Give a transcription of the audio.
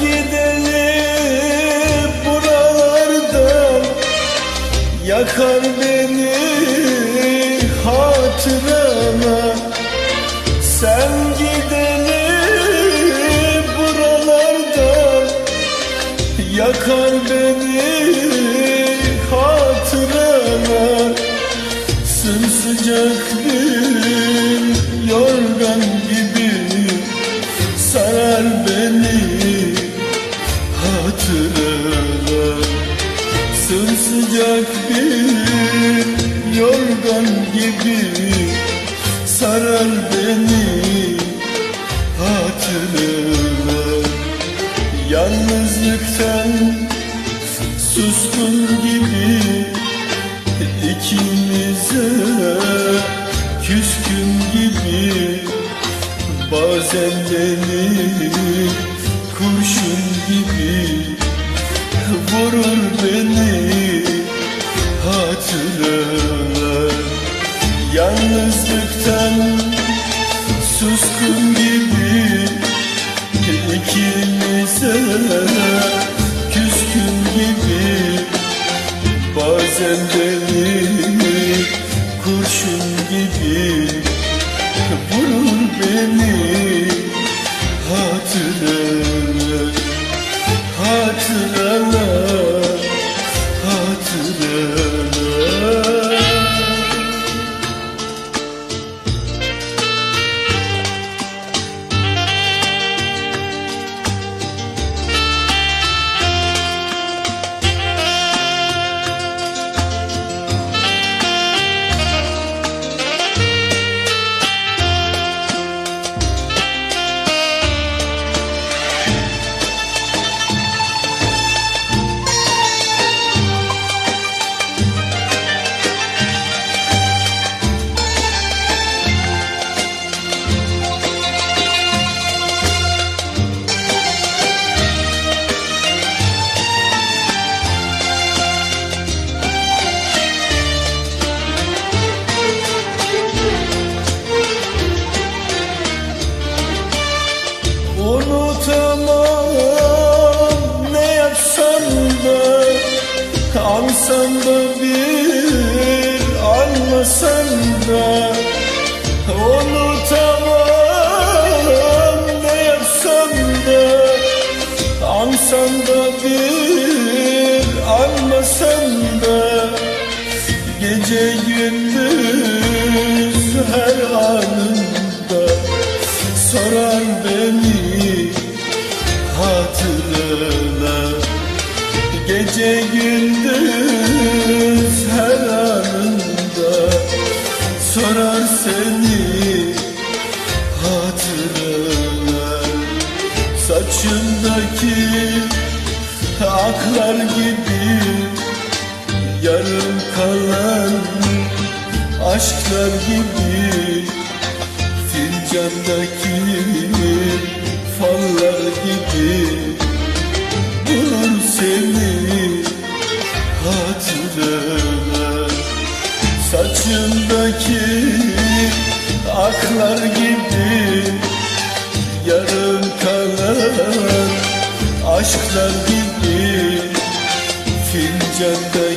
gidelim buralardan. Yakar beni. Sarar Yalnızlıktan suskun gibi ikimize küskün gibi Bazen beni kurşun gibi vurur beni hatıralar hatıralar Unutamam ne yapsam da Ansam da bir anlasam da. Unutamam ne yapsam da Ansam da bir anlasam da. Gece gündüz her anında Sorar beni seni hatırına. Saçındaki aklar gibi Yarım kalan aşklar gibi Fincandaki fallar gibi Bulur seni hatırına aklar gibi Yarım kalan aşklar gibi. Fincandaki